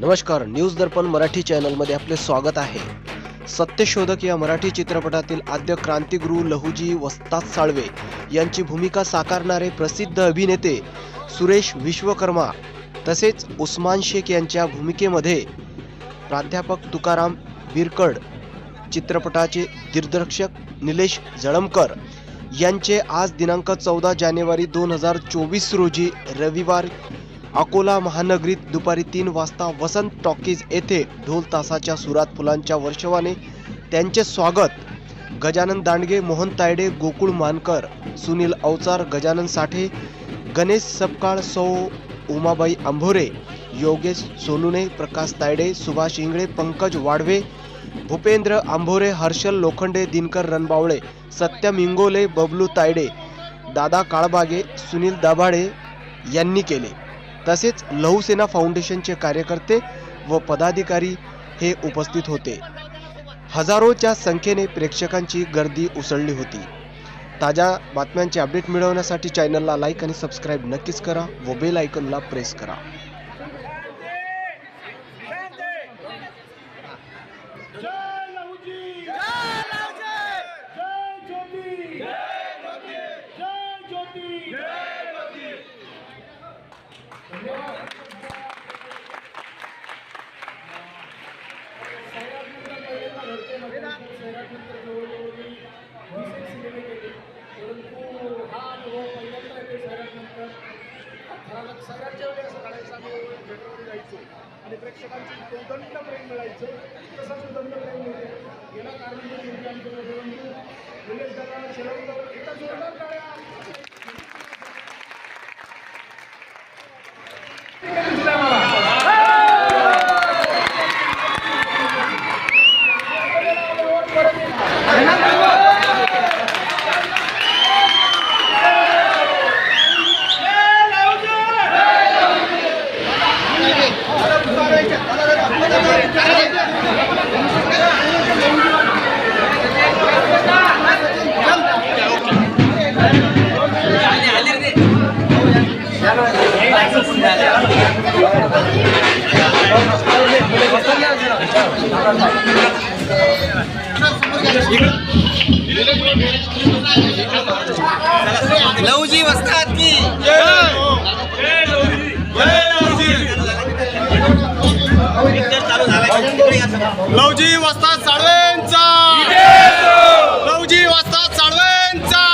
नमस्कार न्यूज दर्पण मराठी चॅनलमध्ये आपले स्वागत आहे. सत्यशोधक या मराठी चित्रपटातील आद्य क्रांतिगुरू लहुजी वस्ताद साळवे यांची भूमिका साकारणारे प्रसिद्ध अभिनेते सुरेश विश्वकर्मा तसेच उस्मान शेख यांच्या भूमिकेमध्ये प्राध्यापक तुकाराम बिरकड चित्रपटाचे दिग्दर्शक निलेश जळमकर यांचे आज दिनांक चौदा जानेवारी दोन हजार चोवीस रोजी रविवार अकोला महानगरीत दुपारी तीन वाजता वसंत टॉकीज येथे ढोल तासाच्या सुरात फुलांच्या वर्षवाने त्यांचे स्वागत. गजानन दांडगे मोहन तायडे गोकुळ मानकर सुनील अवचार गजानन साठे गणेश सपकाळ सौ उमाबाई आंभोरे योगेश सोनुने प्रकाश तायडे सुभाष इंगळे पंकज वाडवे भूपेंद्र आंभोरे हर्षल लोखंडे दिनकर रणबावळे सत्यम इंगोले बबलू तायडे दादा काळबागे सुनील दाभाडे यांनी केले. तसेच लहुसेना फाउंडेशनचे कार्यकर्ते व पदाधिकारी हे उपस्थित होते. हजारोच्या संख्येने प्रेक्षकांची गर्दी उसळली होती. ताज्या बातम्यांचे अपडेट मिळवण्यासाठी चॅनलला लाईक आणि सबस्क्राईब नक्कीच करा व बेल आयकनला प्रेस करा. सगळ्यांच्या वेळेस वेळी काढायचं आम्ही भेटवून जायचो आणि प्रेक्षकांची उदंड प्रेम मिळायचं तसंच उदंड प्रेम मिळते गेल्या कारण म्हणजे आमचे बंधू निलेश दादा शेळवकर एका जोरदार टाळ्या. लवजी वस्ताद की. लवजी वस्ताद साळवेंचा. लवजी वस्ताद साळवेंचा.